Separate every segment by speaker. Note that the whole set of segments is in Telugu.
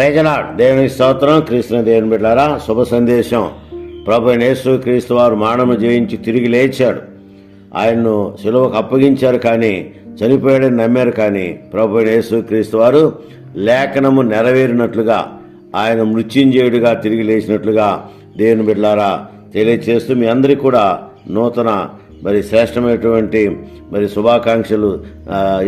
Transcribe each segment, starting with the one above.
Speaker 1: ప్రజల దేవుని స్తోత్రం. కృష్ణ దేవుని బిడ్డారా శుభ సందేశం. ప్రభు నేసు క్రీస్తు వారు మానవ జయించి తిరిగి లేచాడు. ఆయన్ను సులువకు అప్పగించారు కానీ చనిపోయాడని నమ్మారు కానీ ప్రభు యేసు క్రీస్తు వారు లేఖనము నెరవేరినట్లుగా ఆయన మృత్యుంజయుడిగా తిరిగి లేచినట్లుగా దేవుని బిడ్డారా తెలియచేస్తూ మీ అందరికీ కూడా నూతన మరి శ్రేష్టమైనటువంటి మరి శుభాకాంక్షలు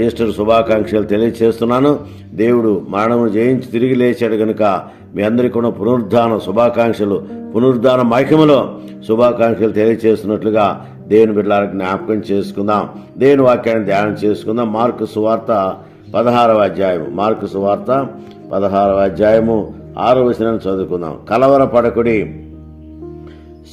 Speaker 1: ఈస్టర్ శుభాకాంక్షలు తెలియచేస్తున్నాను. దేవుడు మరణము జయించి తిరిగి లేచాడు కనుక మీ అందరికీ కూడా పునరుద్ధాన శుభాకాంక్షలు పునరుద్ధాన మైకములో శుభాకాంక్షలు తెలియచేస్తున్నట్లుగా దేవుని బిడ్డల జ్ఞాపకం చేసుకుందాం. దేవుని వాక్యాన్ని ధ్యానం చేసుకుందాం. మార్కు సువార్త పదహారవ అధ్యాయము. మార్కు సువార్త పదహారవ అధ్యాయము. ఆరో వచనాన్ని చదువుకుందాం. కలవరపడకుడి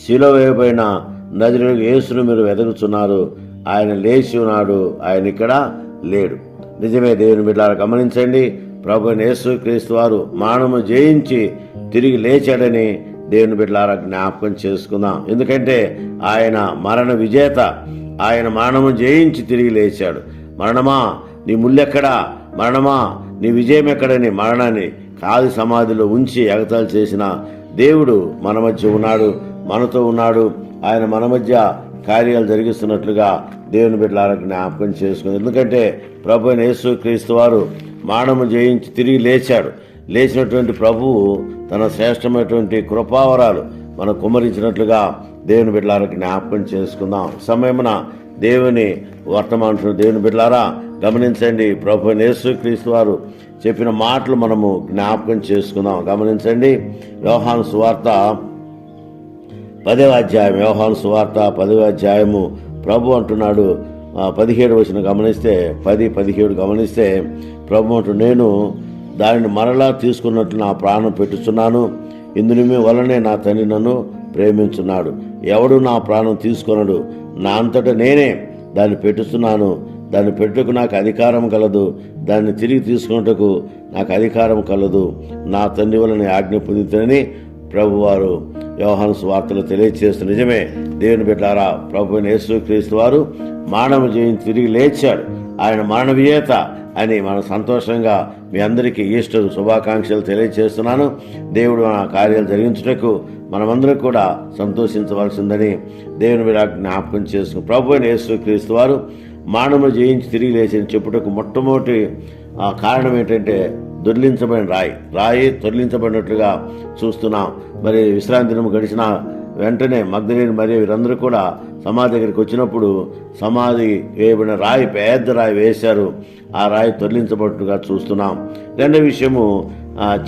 Speaker 1: శిలో వేయబడిన నదిలో యేసును మీరు వెతుకుతున్నారు ఆయన లేచి ఉన్నాడు. ఆయన ఇక్కడ లేడు. నిజమే దేవుని బిడ్డలారా గమనించండి. ప్రభు యేసు క్రీస్తు వారు మానము జయించి తిరిగి లేచాడని దేవుని బిడ్డలారా జ్ఞాపకం చేసుకుందాం. ఎందుకంటే ఆయన మరణ విజేత. ఆయన మరణము జయించి తిరిగి లేచాడు. మరణమా? నీ ముళ్ళెక్కడా మరణమా? నీ విజయం ఎక్కడని మరణాన్ని కాదు సమాధిలో ఉంచి ఎగతాలు చేసిన దేవుడు మన మధ్య ఉన్నాడు. మనతో ఉన్నాడు. ఆయన మన మధ్య కార్యాలు జరిగిస్తున్నట్లుగా దేవుని బిడ్డలకు జ్ఞాపకం చేసుకుంది. ఎందుకంటే ప్రభు అయిన యేసు క్రీస్తు వారు మానము జయించి తిరిగి లేచాడు. లేచినటువంటి ప్రభువు తన శ్రేష్టమైనటువంటి కృపావరాలు మనం కుమరించినట్లుగా దేవుని బిడ్డలకు జ్ఞాపకం చేసుకుందాం. సమయమున దేవుని వర్తమానం దేవుని బిడ్డలారా గమనించండి. ప్రభు యేసు క్రీస్తు వారు చెప్పిన మాటలు మనము జ్ఞాపకం చేసుకుందాం. గమనించండి. వ్యవహాను సువార్త పదవ అధ్యాయం వ్యవహాను సువార్త పదవ అధ్యాయము ప్రభు అంటున్నాడు. పదిహేడు వచ్చిన గమనిస్తే పది పదిహేడు గమనిస్తే ప్రభు అంటూ నేను దానిని మరలా తీసుకున్నట్లు నా ప్రాణం పెట్టుచున్నాను. ఇందుని వలనే నా తండ్రి నన్ను ప్రేమించున్నాడు. ఎవడు నా ప్రాణం తీసుకొనడు నా అంతటా నేనే దాన్ని పెట్టుస్తున్నాను దాన్ని పెట్టుకు నాకు అధికారం కలదు. దాన్ని తిరిగి తీసుకున్నట్టుకు నాకు అధికారం కలదు. నా తండ్రి వలన ఆజ్ఞ పొందుతానని ప్రభువారు వ్యవహార వార్తలు తెలియజేస్తూ నిజమే దేవుని బిడ్డారా ప్రభు యేసుక్రీస్తు వారు మానవ జయించి తిరిగి లేచాడు. ఆయన మరణ విజేత అని మనం సంతోషంగా మీ అందరికీ ఈస్టర్ శుభాకాంక్షలు తెలియజేస్తున్నాను దేవుడు మన కార్యాలు జరిగించుటకు మనమందరం కూడా సంతోషించవలసిందని దేవుని మీద జ్ఞాపకం చేసుకుని ప్రభు అయిన యేసు క్రీస్తు వారు మానవ జయించి తిరిగి లేచి చెప్పుటకు మొట్టమొదటి ఆ కారణం ఏంటంటే దొర్లించబడిన రాయి. రాయి తొలగించబడినట్లుగా చూస్తున్నాం. మరి విశ్రాంతి దినం గడిచిన వెంటనే మగ్ధులేని మరియు వీరందరూ కూడా సమాధి దగ్గరికి వచ్చినప్పుడు సమాధి వేయబడిన రాయి పెద్ద రాయి వేశారు. ఆ రాయి తొలగించబడినట్టుగా చూస్తున్నాం. రెండో విషయము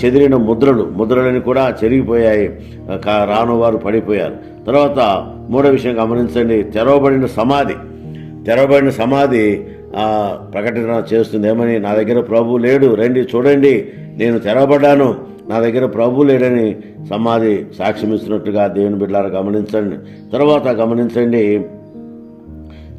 Speaker 1: చెదిరిన ముద్రలు. ముద్రలని కూడా చెరిగిపోయాయి. కా- రాను వారు పడిపోయారు. తర్వాత మూడో విషయం గమనించండి. తెరవబడిన సమాధి. తెరవబడిన సమాధి ప్రకటన చేస్తుంది. ఏమని? నా దగ్గర ప్రభు లేడు. రండి చూడండి. నేను తెరవబడ్డాను. నా దగ్గర ప్రభు లేడని సమాధి సాక్ష్యం ఇస్తున్నట్టుగా దేవుని బిడ్డలారా గమనించండి. తర్వాత గమనించండి.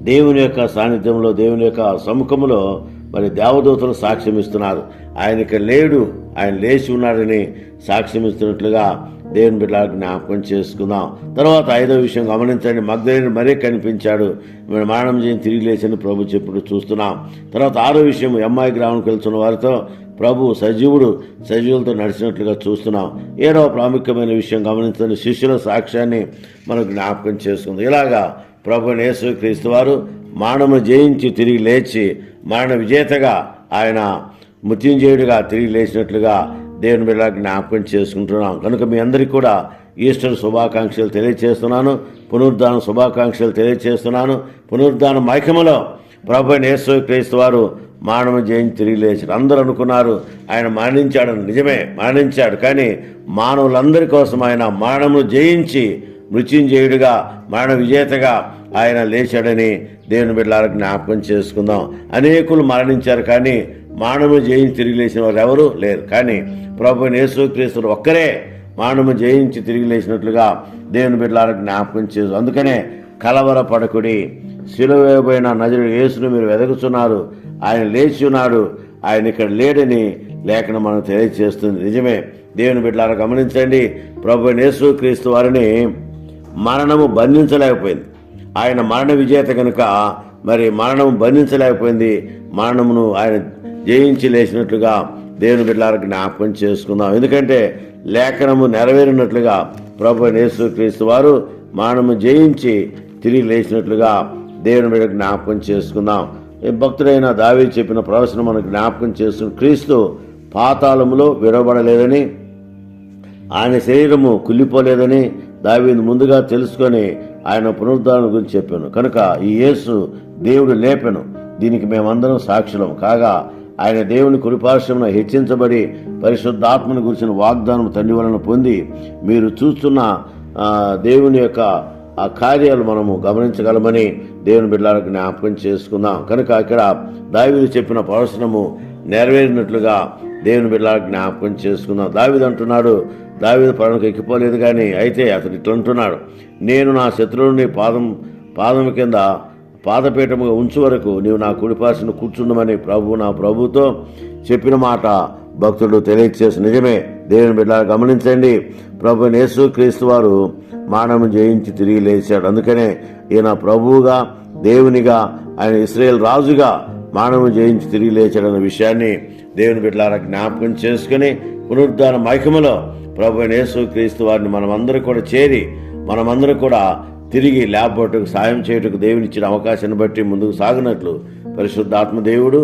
Speaker 1: దేవుని యొక్క సాన్నిధ్యంలో దేవుని యొక్క సముఖంలో మరి దేవదూతలు సాక్ష్యం ఇస్తున్నారు ఆయన ఇక్కడ లేడు ఆయన లేచి ఉన్నాడని సాక్ష్యం ఇస్తున్నట్లుగా దేవుని బిడ్డలకు జ్ఞాపకం చేసుకుందాం. తర్వాత ఐదో విషయం గమనించండి. మగ్ధుని మరీ కనిపించాడు. మరణం చేయని తిరిగి లేచని ప్రభు చెప్పుడు చూస్తున్నాం. తర్వాత ఆరో విషయం ఎంఐ గ్రామంకి వెళ్తున్న వారితో ప్రభు సజీవుడు సజీవులతో నడిచినట్లుగా చూస్తున్నాం. ఏడవ ప్రాముఖ్యమైన విషయం గమనించండి. శిష్యుల సాక్ష్యాన్ని మనం జ్ఞాపకం చేసుకుందాం. ఇలాగా ప్రభు యేసు క్రీస్తు వారు మరణము జయించి తిరిగి లేచి మరణ విజేతగా ఆయన మృత్యుంజయుడిగా తిరిగి లేచినట్లుగా దేవుని బిడ్డ జ్ఞాపకం చేసుకుంటున్నాం. కనుక మీ అందరికీ కూడా ఈస్టర్ శుభాకాంక్షలు తెలియజేస్తున్నాను పునరుద్ధాన శుభాకాంక్షలు తెలియజేస్తున్నాను పునరుద్ధాన మైకములో ప్రభు యేసు క్రీస్తు వారు మానవ జయించి తిరిగి లేచారు. అందరూ అనుకున్నారు ఆయన మరణించాడని. నిజమే మరణించాడు. కానీ మానవులందరి కోసం ఆయన మరణమును జయించి మృత్యుంజయుడిగా మరణ విజేతగా ఆయన లేచాడని దేవుని బిడ్డలకు జ్ఞాపకం చేసుకుందాం. అనేకులు మరణించారు కానీ మానవ జయించి తిరిగి లేచిన వారు ఎవరు లేరు. కానీ ప్రభు యేసుక్రీస్తుడు ఒక్కరే మానవ జయించి తిరిగి లేచినట్లుగా దేవుని బిడ్డలకు జ్ఞాపకం చేసు అందుకనే కలవరపడకుడి శిలువేయబోయిన నజరు యేసును మీరు వెదకుతున్నారు ఆయన లేచి ఉన్నాడు. ఆయన ఇక్కడ లేడని లేఖనం మనం తెలియజేస్తుంది. నిజమే. దేవుని బిడ్డలారా గమనించండి. ప్రభు యేసు క్రీస్తు వారిని మరణము బంధించలేకపోయింది. ఆయన మరణ విజేత కనుక మరి మరణము బంధించలేకపోయింది. మరణమును ఆయన జయించి లేచినట్లుగా దేవుని బిడ్డలకు జ్ఞాపకం చేసుకుందాం. ఎందుకంటే లేఖనము నెరవేరినట్లుగా ప్రభు యేసు క్రీస్తు వారు మానము జయించి తిరిగి లేచినట్లుగా దేవుని బిడ్డ జ్ఞాపకం చేసుకుందాం. ఈ భక్తుడైన దావి చెప్పిన ప్రవచనం మనకు జ్ఞాపకం చేసుకుని క్రీస్తు పాతాళములో విరవబడలేదని ఆయన శరీరము కుళ్ళిపోలేదని దావీదు ముందుగా తెలుసుకొని ఆయన పునరుద్ధరణ గురించి చెప్పాను. కనుక ఈ యేసు దేవుడు లేపెను. దీనికి మేమందరం సాక్షులం. కాగా ఆయన దేవుని కురిపార్శ్వమున హెచ్చించబడి పరిశుద్ధాత్మను గురించిన వాగ్దానం తండ్రి వలన పొంది మీరు చూస్తున్న దేవుని యొక్క ఆ కార్యాలు మనము గమనించగలమని దేవుని బిడ్డలకు జ్ఞాపకం చేసుకుందాం. కనుక ఇక్కడ దావిదు చెప్పిన ప్రవచనము నెరవేరినట్లుగా దేవుని బిడ్డలకు జ్ఞాపకం చేసుకుందాం. దావిదు అంటున్నాడు దావీదు పడనకు ఎక్కిపోలేదు కానీ అయితే అతడు ఇట్లంటున్నాడు నేను నా శత్రువుని పాదం పాదం కింద పాదపీఠముగా ఉంచు వరకు నీవు నా కుడిపాసిన కూర్చుండమని ప్రభు నా ప్రభుతో చెప్పిన మాట భక్తుడు తెలియచేసి నిజమే. దేవుని బిడ్డ గమనించండి. ప్రభు యేసు క్రీస్తు వారు మానవం జయించి తిరిగి లేచాడు. అందుకనే ఈయన ప్రభువుగా దేవునిగా ఆయన ఇస్రాయేల్ రాజుగా మానవం జయించి తిరిగి లేచాడన్న విషయాన్ని దేవుని బిడ్డలారా జ్ఞాపకం చేసుకుని పునరుద్ధాన మైకములో ప్రభు యేసు క్రీస్తు వారిని మనమందరూ కూడా చేరి మనమందరం కూడా తిరిగి లేపట్టుకు సాయం చేయుటకు దేవునిచ్చిన అవకాశాన్ని బట్టి ముందుకు సాగినట్లు పరిశుద్ధాత్మ దేవుడు